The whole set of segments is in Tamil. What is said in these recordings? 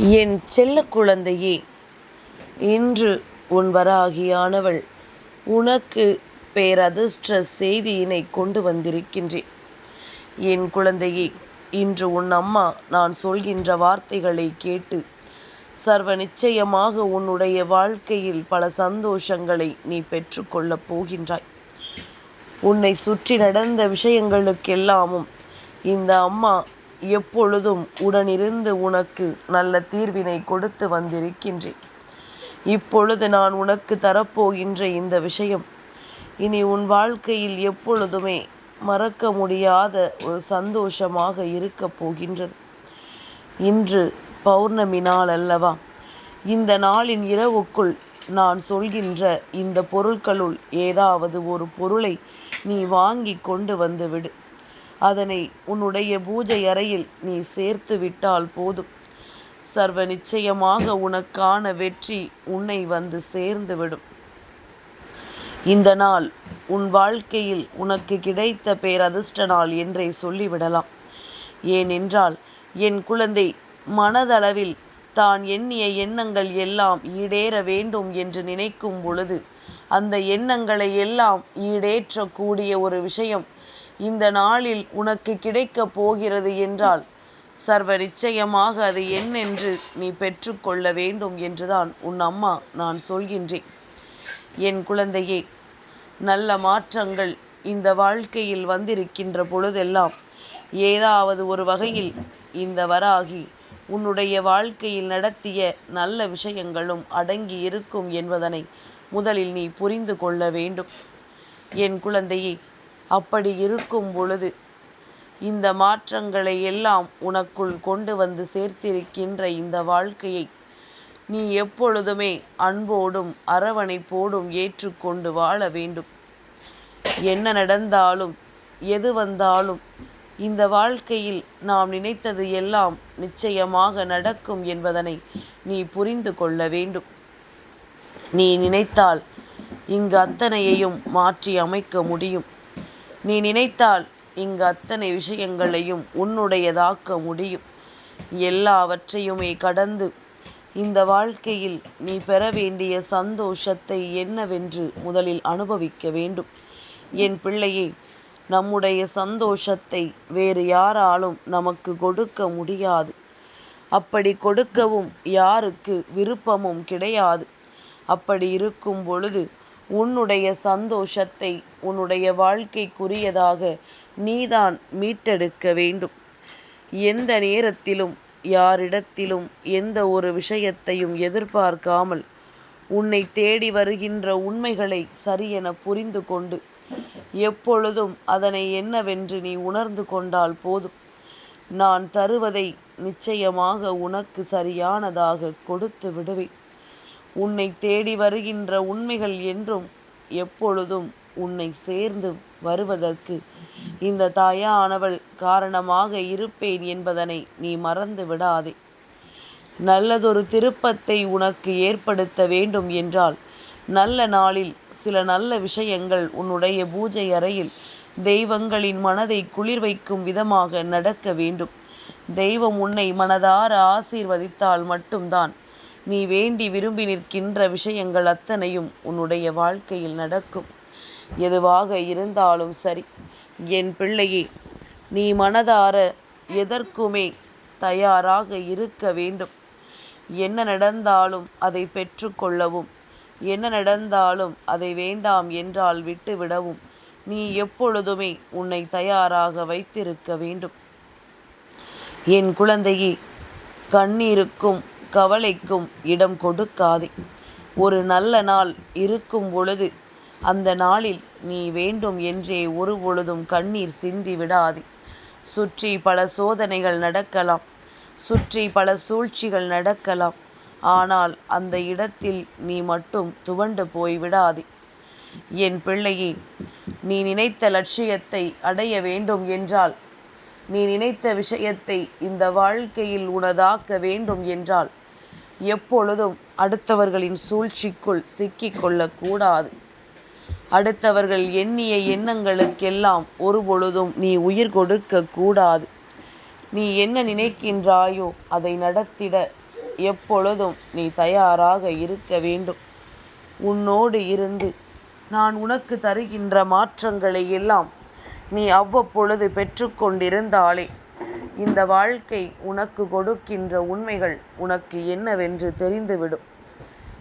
என் செல்ல குழந்தையே இன்று உன் வராகியானவள் உனக்கு பேரதிர்ஷ்ட செய்தியினை கொண்டு வந்திருக்கின்றேன். என் குழந்தையே இன்று உன் அம்மா நான் சொல்கின்ற வார்த்தைகளை கேட்டு சர்வ நிச்சயமாக உன்னுடைய வாழ்க்கையில் பல சந்தோஷங்களை நீ பெற்றுக்கொள்ளப் போகின்றாய். உன்னை சுற்றி நடந்த விஷயங்களுக்கெல்லாமும் இந்த அம்மா எப்பொழுதும் உடனிருந்து உனக்கு நல்ல தீர்வினை கொடுத்து வந்திருக்கின்றேன். இப்பொழுது நான் உனக்கு தரப்போகின்ற இந்த விஷயம் இனி உன் வாழ்க்கையில் எப்பொழுதுமே மறக்க முடியாத ஒரு சந்தோஷமாக இருக்கப் போகின்றது. இன்று பௌர்ணமி நாள் அல்லவா? இந்த நாளின் இரவுக்குள் நான் சொல்கின்ற இந்த பொருட்களுள் ஏதாவது ஒரு பொருளை நீ வாங்கி கொண்டு வந்துவிடு அதனை உன்னுடைய பூஜை அறையில் நீ சேர்த்து விட்டால் போதும். சர்வ நிச்சயமாக உனக்கான வெற்றி உன்னை வந்து சேர்ந்துவிடும் இந்த நாள் உன் வாழ்க்கையில் உனக்கு கிடைத்த பேரதிர்ஷ்ட நாள் என்றே சொல்லிவிடலாம். ஏனென்றால் என் குழந்தை மனதளவில் தான் எண்ணிய எண்ணங்கள் எல்லாம் ஈடேற வேண்டும் என்று நினைக்கும் பொழுது அந்த எண்ணங்களை எல்லாம் ஈடேற்றக்கூடிய ஒரு விஷயம் இந்த நாளில் உனக்கு கிடைக்கப் போகிறது என்றால் சர்வ நிச்சயமாக அது என்னென்று நீ பெற்றுக்கொள்ள வேண்டும் என்றுதான் உன் அம்மா நான் சொல்கின்றேன். என் குழந்தையே நல்ல மாற்றங்கள் இந்த வாழ்க்கையில் வந்திருக்கின்ற பொழுதெல்லாம் ஏதாவது ஒரு வகையில் இந்த வராகி உன்னுடைய வாழ்க்கையில் நடத்திய நல்ல விஷயங்களும் அடங்கி இருக்கும் என்பதனை முதலில் நீ புரிந்து கொள்ள வேண்டும். என் குழந்தையே அப்படி இருக்கும் பொழுது இந்த மாற்றங்களை எல்லாம் உனக்குள் கொண்டு வந்து சேர்த்திருக்கின்ற இந்த வாழ்க்கையை நீ எப்பொழுதுமே அன்போடும் அரவணைப்போடும் ஏற்றுக்கொண்டு வாழ வேண்டும். என்ன நடந்தாலும் எது வந்தாலும் இந்த வாழ்க்கையில் நாம் நினைத்தது எல்லாம் நிச்சயமாக நடக்கும் என்பதனை நீ புரிந்து கொள்ள வேண்டும். நீ நினைத்தால் இங்கு அத்தனையையும் மாற்றி அமைக்க முடியும். நீ நினைத்தால் இங்கு அத்தனை விஷயங்களையும் உன்னுடையதாக்க முடியும். எல்லாவற்றையுமே கடந்து இந்த வாழ்க்கையில் நீ பெற வேண்டிய சந்தோஷத்தை என்னவென்று முதலில் அனுபவிக்க வேண்டும். என் பிள்ளையே நம்முடைய சந்தோஷத்தை வேறு யாராலும் நமக்கு கொடுக்க முடியாது. அப்படி கொடுக்கவும் யாருக்கு விருப்பமும் கிடையாது. அப்படி இருக்கும் பொழுது உன்னுடைய சந்தோஷத்தை உன்னுடைய வாழ்க்கைக்குரியதாக நீதான் மீட்டெடுக்க வேண்டும். எந்த நேரத்திலும் யாரிடத்திலும் எந்த ஒரு விஷயத்தையும் எதிர்பார்க்காமல் உன்னை தேடி வருகின்ற உண்மைகளை சரியென புரிந்து கொண்டு எப்பொழுதும் அதனை என்னவென்று நீ உணர்ந்து கொண்டால் போதும். நான் தருவதை நிச்சயமாக உனக்கு சரியானதாக கொடுத்து விடுவேன். உன்னை தேடி வருகின்ற உண்மைகள் என்றும் எப்பொழுதும் உன்னை சேர்ந்து வருவதற்கு இந்த தாயானவள் காரணமாக இருப்பேன் என்பதனை நீ மறந்து விடாதே. நல்லதொரு திருப்பத்தை உனக்கு ஏற்படுத்த வேண்டும் என்றால் நல்ல நாளில் சில நல்ல விஷயங்கள் உன்னுடைய பூஜை அறையில் தெய்வங்களின் மனதை குளிர் வைக்கும் விதமாக நடக்க வேண்டும். தெய்வம் உன்னை மனதார ஆசீர்வதித்தால் மட்டும்தான் நீ வேண்டி விரும்பி நிற்கின்ற விஷயங்கள் அத்தனையும் உன்னுடைய வாழ்க்கையில் நடக்கும். எதுவாக இருந்தாலும் சரி என் பிள்ளையே நீ மனதார எதற்குமே தயாராக இருக்க வேண்டும். என்ன நடந்தாலும் அதை பெற்றுக்கொள்ளவும் என்ன நடந்தாலும் அதை வேண்டாம் என்றால் விட்டுவிடவும் நீ எப்பொழுதுமே உன்னை தயாராக வைத்திருக்க வேண்டும். என் குழந்தையே கண்ணீருக்கும் கவலைக்கும் இடம் கொடுக்காதே. ஒரு நல்ல நாள் இருக்கும் பொழுது அந்த நாளில் நீ வேண்டும் என்றே ஒரு பொழுதும் கண்ணீர் சிந்தி விடாதே. சுற்றி பல சோதனைகள் நடக்கலாம் சுற்றி பல சூழ்ச்சிகள் நடக்கலாம் ஆனால் அந்த இடத்தில் நீ மட்டும் துவண்டு போய் விடாதே. என் பிள்ளையே நீ நினைத்த லட்சியத்தை அடைய வேண்டும் என்றால் நீ நினைத்த விஷயத்தை இந்த வாழ்க்கையில் உனதாக்க வேண்டும் என்றால் எப்பொழுதும் அடுத்தவர்களின் சூழ்ச்சிக்குள் சிக்கிக்கொள்ளக்கூடாது. அடுத்தவர்கள் எண்ணிய எண்ணங்களுக்கெல்லாம் ஒரு பொழுதும் நீ உயிர் கொடுக்க கூடாது நீ என்ன நினைக்கின்றாயோ அதை நடத்திட எப்பொழுதும் நீ தயாராக இருக்க வேண்டும். உன்னோடு இருந்து நான் உனக்கு தருகின்ற மாற்றங்களை எல்லாம் நீ அவ்வப்பொழுது பெற்றுக்கொண்டிருந்தாலே இந்த வாழ்க்கை உனக்கு கொடுக்கின்ற உண்மைகள் உனக்கு என்னவென்று தெரிந்துவிடும்.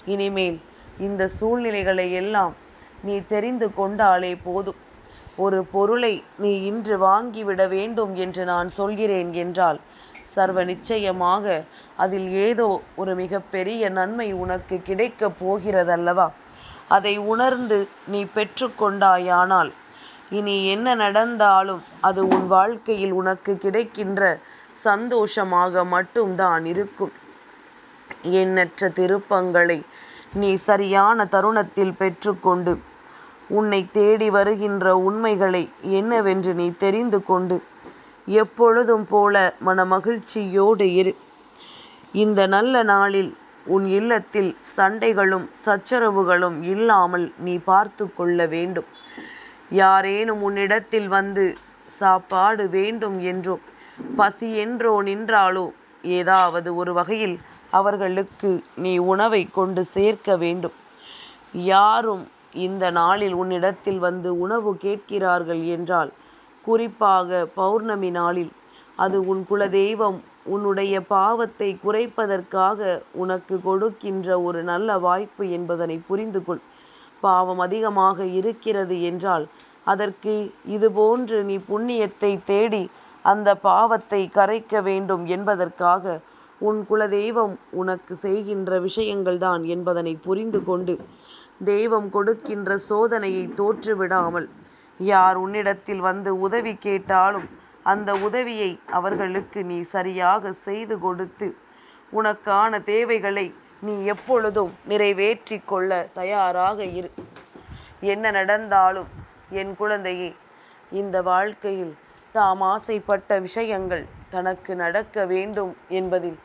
இனிமேல் இந்த சூழ்நிலைகளை எல்லாம் நீ தெரிந்து கொண்டாலே போதும். ஒரு பொருளை நீ இன்று வாங்கிவிட வேண்டும் என்று நான் சொல்கிறேன் என்றால் சர்வ நிச்சயமாக அதில் ஏதோ ஒரு மிகப்பெரிய நன்மை உனக்கு கிடைக்கப் போகிறதல்லவா? அதை உணர்ந்து நீ பெற்றுக்கொண்டாயானால் இனி என்ன நடந்தாலும் அது உன் வாழ்க்கையில் உனக்கு கிடைக்கின்ற சந்தோஷமாக மட்டும்தான் இருக்கும். எண்ணற்ற திருப்பங்களை நீ சரியான தருணத்தில் பெற்றுக்கொண்டு உன்னை தேடி வருகின்ற உண்மைகளை என்னவென்று நீ தெரிந்து கொண்டு எப்பொழுதும் போல மன மகிழ்ச்சியோடு இரு. இந்த நல்ல நாளில் உன் இல்லத்தில் சண்டைகளும் சச்சரவுகளும் இல்லாமல் நீ பார்த்து கொள்ள வேண்டும். யாரேனும் உன்னிடத்தில் வந்து சாப்பாடு வேண்டும் என்றோ பசி என்றோ நின்றாலோ ஏதாவது ஒரு வகையில் அவர்களுக்கு நீ உணவை கொண்டு சேர்க்க வேண்டும். யாரும் இந்த நாளில் உன்னிடத்தில் வந்து உணவு கேட்கிறார்கள் என்றால் குறிப்பாக பௌர்ணமி நாளில் அது உன் குலதெய்வம் உன்னுடைய பாவத்தை குறைப்பதற்காக உனக்கு கொடுக்கின்ற ஒரு நல்ல வாய்ப்பு என்பதனை புரிந்து கொள் பாவம் அதிகமாக இருக்கிறது என்றால் அதற்கு இதுபோன்று நீ புண்ணியத்தை தேடி அந்த பாவத்தை கரைக்க வேண்டும் என்பதற்காக உன் குலதெய்வம் உனக்கு செய்கின்ற விஷயங்கள்தான் என்பதனை புரிந்து கொண்டு தெய்வம் கொடுக்கின்ற சோதனையை தோற்றுவிடாமல் யார் உன்னிடத்தில் வந்து உதவி கேட்டாலும் அந்த உதவியை அவர்களுக்கு நீ சரியாக செய்து கொடுத்து உனக்கான தேவைகளை நீ எப்பொழுதும் நிறைவேற்றி கொள்ள தயாராக இரு. என்ன நடந்தாலும் என் குழந்தையே இந்த வாழ்க்கையில் தாம் ஆசைப்பட்ட விஷயங்கள் தனக்கு நடக்க வேண்டும் என்பதில்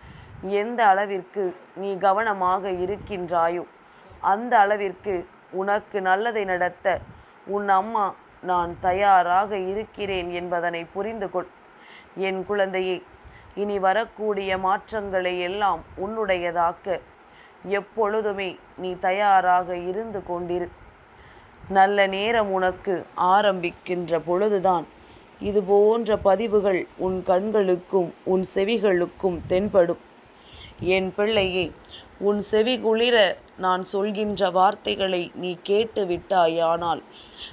எந்த அளவிற்கு நீ கவனமாக இருக்கின்றாயோ அந்த அளவிற்கு உனக்கு நல்லதை நடத்த உன் அம்மா நான் தயாராக இருக்கிறேன் என்பதனை புரிந்து கொள். என் குழந்தையே இனி வரக்கூடிய மாற்றங்களை எல்லாம் உன்னுடையதாக்க எப்பொழுதுமே நீ தயாராக இருந்து கொண்டிரு. நல்ல நேரம் உனக்கு ஆரம்பிக்கின்ற பொழுதுதான். இது போன்ற பதிவுகள் உன் கண்களுக்கும் உன் செவிகளுக்கும் தென்படும். என் பிள்ளையே உன் செவி குளிர நான் சொல்கின்ற வார்த்தைகளை நீ கேட்டு விட்டாயானால்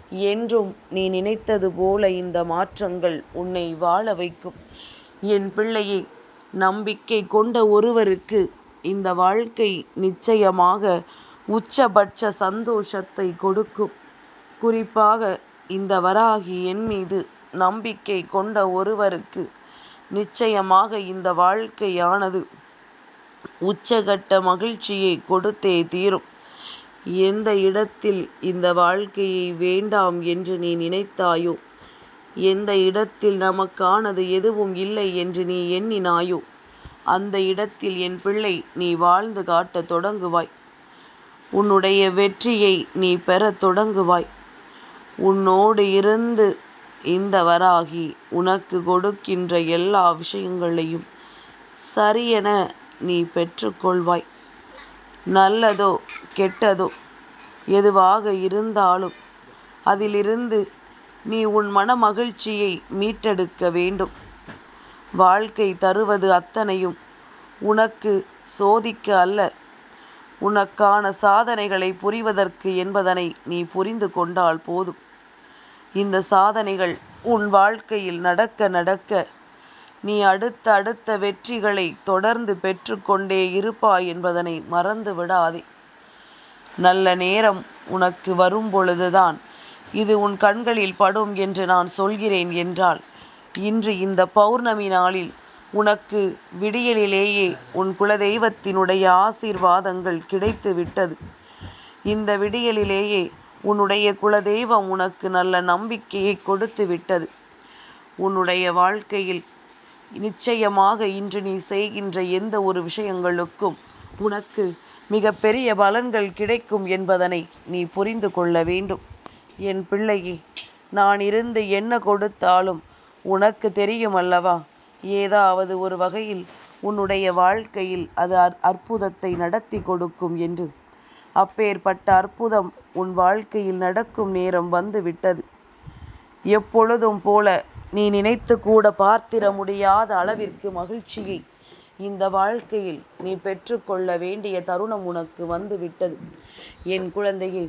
என்றும் நீ நினைத்தது போல இந்த மாற்றங்கள் உன்னை வாழ வைக்கும். என் பிள்ளையே நம்பிக்கை கொண்ட ஒருவருக்கு இந்த வாழ்க்கை நிச்சயமாக உச்சபட்ச சந்தோஷத்தை கொடுக்கும். குறிப்பாக இந்த வராகி என் மீது நம்பிக்கை கொண்ட ஒருவருக்கு நிச்சயமாக இந்த வாழ்க்கையானது உச்சகட்ட மகிழ்ச்சியை கொடுத்தே தீரும். எந்த இடத்தில் இந்த வாழ்க்கையை வேண்டாம் என்று நீ நினைத்தாயோ? எந்த இடத்தில் நமக்கானது எதுவும் இல்லை என்று நீ எண்ணினாயோ? அந்த இடத்தில் என் பிள்ளை நீ வாழ்ந்து காட்டத் தொடங்குவாய். உன்னுடைய வெற்றியை நீ பெறத் தொடங்குவாய். உன்னோடு இருந்து இந்த வராகி உனக்கு கொடுக்கின்ற எல்லா விஷயங்களையும் சரியென நீ பெற்றுக்கொள்வாய். நல்லதோ கெட்டதோ எதுவாக இருந்தாலும் அதிலிருந்து நீ உன் மன மகிழ்ச்சியை மீட்டெடுக்க வேண்டும். வாழ்க்கை தருவது அத்தனையும் உனக்கு சோதிக்க அல்ல. உனக்கான சாதனைகளை புரிவதற்கு என்பதனை நீ புரிந்து கொண்டால் போதும். இந்த சாதனைகள் உன் வாழ்க்கையில் நடக்க நடக்க நீ அடுத்த அடுத்த வெற்றிகளை தொடர்ந்து பெற்றுக்கொண்டே இருப்பாய் என்பதனை மறந்து விடாதே. நல்ல நேரம் உனக்கு வரும் பொழுதுதான் இது உன் கண்களில் படும் என்று நான் சொல்கிறேன் என்றால் இன்று இந்த பௌர்ணமி நாளில் உனக்கு விடியலிலேயே உன் குலதெய்வத்தினுடைய ஆசீர்வாதங்கள் கிடைத்து விட்டது இந்த விடியலிலேயே உன்னுடைய குலதெய்வம் உனக்கு நல்ல நம்பிக்கையை கொடுத்து விட்டது உன்னுடைய வாழ்க்கையில் நிச்சயமாக இன்று நீ செய்கின்ற எந்த ஒரு விஷயங்களுக்கும் உனக்கு மிக பெரிய பலன்கள் கிடைக்கும் என்பதனை நீ புரிந்து கொள்ள வேண்டும். என் பிள்ளையே நான் இருந்து என்ன கொடுத்தாலும் உனக்கு தெரியும் அல்லவா? ஏதாவது ஒரு வகையில் உன்னுடைய வாழ்க்கையில் அது அற்புதத்தை நடத்தி கொடுக்கும் என்று. அப்பேற்பட்ட அற்புதம் உன் வாழ்க்கையில் நடக்கும் நேரம் வந்து விட்டது. எப்பொழுதும் போல நீ நினைத்து கூட பார்த்திட முடியாத அளவிற்கு மகிழ்ச்சியை இந்த வாழ்க்கையில் நீ பெற்றுக்கொள்ள வேண்டிய தருணம் உனக்கு வந்து விட்டது. என் குழந்தையே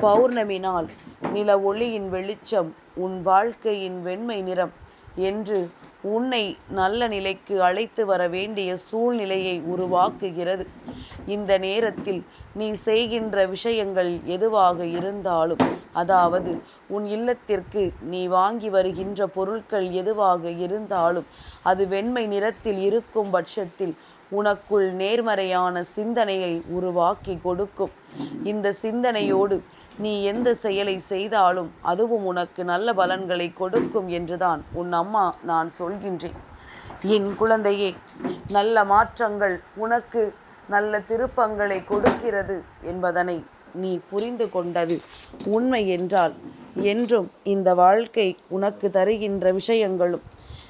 பௌர்ணமி நாள் நில ஒளியின் வெளிச்சம் உன் வாழ்க்கையின் வெண்மை நிறம். என்று உன்னை நல்ல நிலைக்கு அழைத்து வர வேண்டிய சூழ்நிலையை உருவாக்குகிறது. இந்த நேரத்தில் நீ செய்கின்ற விஷயங்கள் எதுவாக இருந்தாலும் அதாவது உன் இல்லத்திற்கு நீ வாங்கி வருகின்ற பொருட்கள் எதுவாக இருந்தாலும் அது வெண்மை நிறத்தில் இருக்கும் பட்சத்தில் உனக்குள் நேர்மறையான சிந்தனையை உருவாக்கி கொடுக்கும். இந்த சிந்தனையோடு நீ எந்த செயலை செய்தாலும் அதுவும் உனக்கு நல்ல பலன்களை கொடுக்கும் என்றுதான் உன் அம்மா நான் சொல்கின்றேன். என் குழந்தையே நல்ல மாற்றங்கள் உனக்கு நல்ல திருப்பங்களை கொடுக்கிறது என்பதனை நீ புரிந்து கொண்டது உண்மை என்றால் என்றும் இந்த வாழ்க்கை உனக்கு தருகின்ற விஷயங்களும்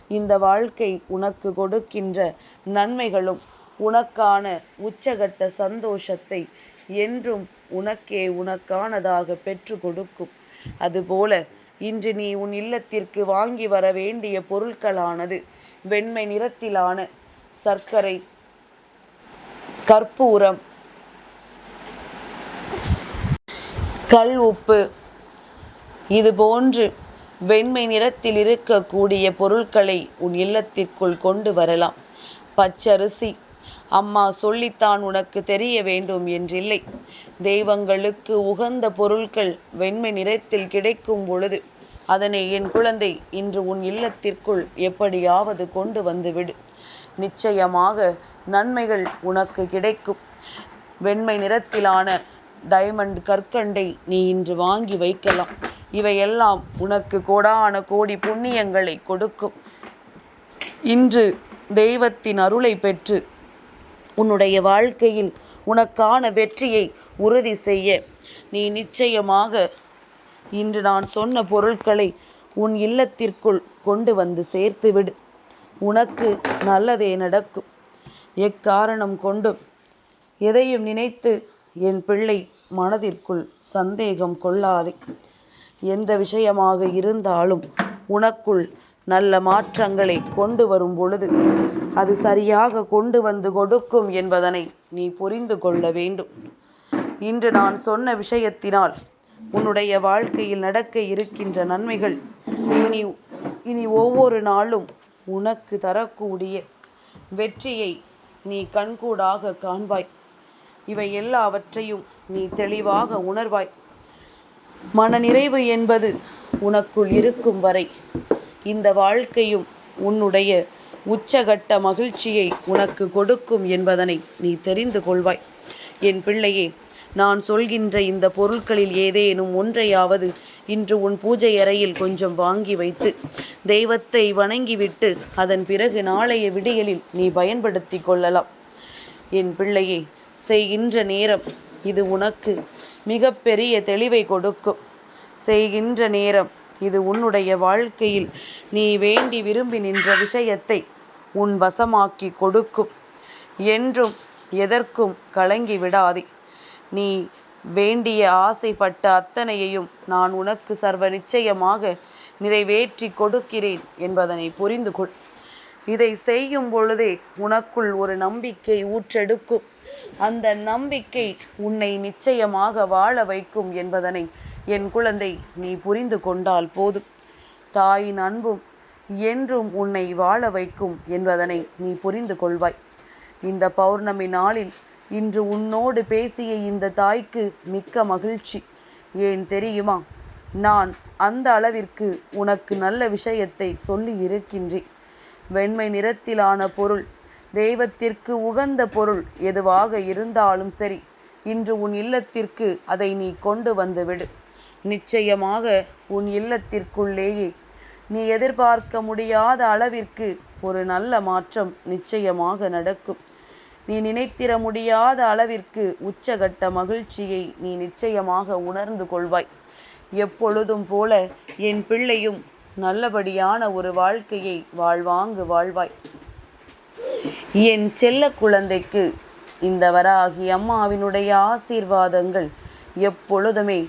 இந்த வாழ்க்கை உனக்கு கொடுக்கின்ற நன்மைகளும் உனக்கான உச்சகட்ட சந்தோஷத்தை என்றும் உனக்கே உனக்கானதாக பெற்று கொடுக்கும். அதுபோல இன்று நீ உன் இல்லத்திற்கு வாங்கி வர வேண்டிய பொருட்களானது வெண்மை நிறத்திலான சர்க்கரை கற்பூரம் கல் உப்பு இது போன்று வெண்மை நிறத்தில் இருக்கக்கூடிய பொருட்களை உன் இல்லத்திற்குள் கொண்டு வரலாம். பச்சரிசி அம்மா சொல்லித்தான் உனக்கு தெரிய வேண்டும் என்றில்லை. தெய்வங்களுக்கு உகந்த பொருட்கள் வெண்மை நிறத்தில் கிடைக்கும் பொழுது அதனை என் குழந்தை இன்று உன் இல்லத்திற்குள் எப்படியாவது கொண்டு வந்துவிடு நிச்சயமாக நன்மைகள் உனக்கு கிடைக்கும். வெண்மை நிறத்திலான டைமண்ட் கற்கண்டை நீ இன்று வாங்கி வைக்கலாம். இவையெல்லாம் உனக்கு கோடான கோடி புண்ணியங்களை கொடுக்கும். இன்று தெய்வத்தின் அருளை பெற்று உன்னுடைய வாழ்க்கையில் உனக்கான வெற்றியை உறுதி செய்ய. நீ நிச்சயமாக இன்று நான் சொன்ன பொருட்களை உன் இல்லத்திற்குள் கொண்டு வந்து சேர்த்துவிடு. உனக்கு நல்லதே நடக்கும். எக்காரணம் கொண்டும் எதையும் நினைத்து என் பிள்ளை மனதிற்குள் சந்தேகம் கொள்ளாதே. எந்த விஷயமாக இருந்தாலும் உனக்குள் நல்ல மாற்றங்களை கொண்டு வரும் பொழுது அது சரியாக கொண்டு வந்து கொடுக்கும் என்பதனை நீ புரிந்து கொள்ள வேண்டும். இன்று நான் சொன்ன விஷயத்தினால் உன்னுடைய வாழ்க்கையில் நடக்க இருக்கின்ற நன்மைகள் இனி இனி ஒவ்வொரு நாளும் உனக்கு தரக்கூடிய வெற்றியை நீ கண்கூடாக காண்பாய். இவை எல்லாவற்றையும் நீ தெளிவாக உணர்வாய். மனநிறைவு என்பது உனக்குள் இருக்கும் வரை இந்த வாழ்க்கையும் உன்னுடைய உச்சகட்ட மகிழ்ச்சியை உனக்கு கொடுக்கும் என்பதனை நீ தெரிந்து கொள்வாய். என் பிள்ளையே நான் சொல்கின்ற இந்த பொருட்களில் ஏதேனும் ஒன்றையாவது இன்று உன் பூஜை அறையில் கொஞ்சம் வாங்கி வைத்து தெய்வத்தை வணங்கிவிட்டு அதன் பிறகு நாளைய விடியலில் நீ பயன்படுத்தி கொள்ளலாம். என் பிள்ளையே செய்கின்ற நேரம் இது உனக்கு மிகப்பெரிய தெளிவை கொடுக்கும். செய்கின்ற நேரம் இது உன்னுடைய வாழ்க்கையில் நீ வேண்டி விரும்பி நின்ற விஷயத்தை உன் வசமாக்கி கொடுக்கும். என்றும் எதற்கும் கலங்கி விடாதே. நீ வேண்டிய ஆசைப்பட்ட அத்தனையையும் நான் உனக்கு சர்வ நிச்சயமாக நிறைவேற்றி கொடுக்கிறேன் என்பதனை புரிந்து கொள். இதை செய்யும் பொழுதே உனக்குள் ஒரு நம்பிக்கை ஊற்றெடுக்கும். அந்த நம்பிக்கை உன்னை நிச்சயமாக வாழ வைக்கும் என்பதனை என் குழந்தை நீ புரிந்து கொண்டால் போதும். தாயின் அன்பும் என்றும் உன்னை வாழ வைக்கும் என்பதனை நீ புரிந்து கொள்வாய். இந்த பௌர்ணமி நாளில் இன்று உன்னோடு பேசிய இந்த தாய்க்கு மிக்க மகிழ்ச்சி. ஏன் தெரியுமா? நான் அந்த அளவிற்கு உனக்கு நல்ல விஷயத்தை சொல்லி இருக்கின்றேன். வெண்மை நிறத்திலான பொருள் தெய்வத்திற்கு உகந்த பொருள் எதுவாக இருந்தாலும் சரி இன்று உன் இல்லத்திற்கு அதை நீ கொண்டு வந்துவிடு நிச்சயமாக உன் இல்லத்திற்குள்ளேயே. நீ எதிர்பார்க்க முடியாத அளவிற்கு ஒரு நல்ல மாற்றம் நிச்சயமாக நடக்கும். நீ நினைத்திட முடியாத அளவிற்கு உச்சகட்ட மகிழ்ச்சியை நீ நிச்சயமாக உணர்ந்து கொள்வாய். எப்பொழுதும் போல என் பிள்ளையும் நல்லபடியான ஒரு வாழ்க்கையை வாழ்வாங்கு வாழ்வாய். என் செல்ல குழந்தைக்கு இந்த வராகி அம்மாவினுடைய ஆசீர்வாதங்கள் எப்பொழுதுமே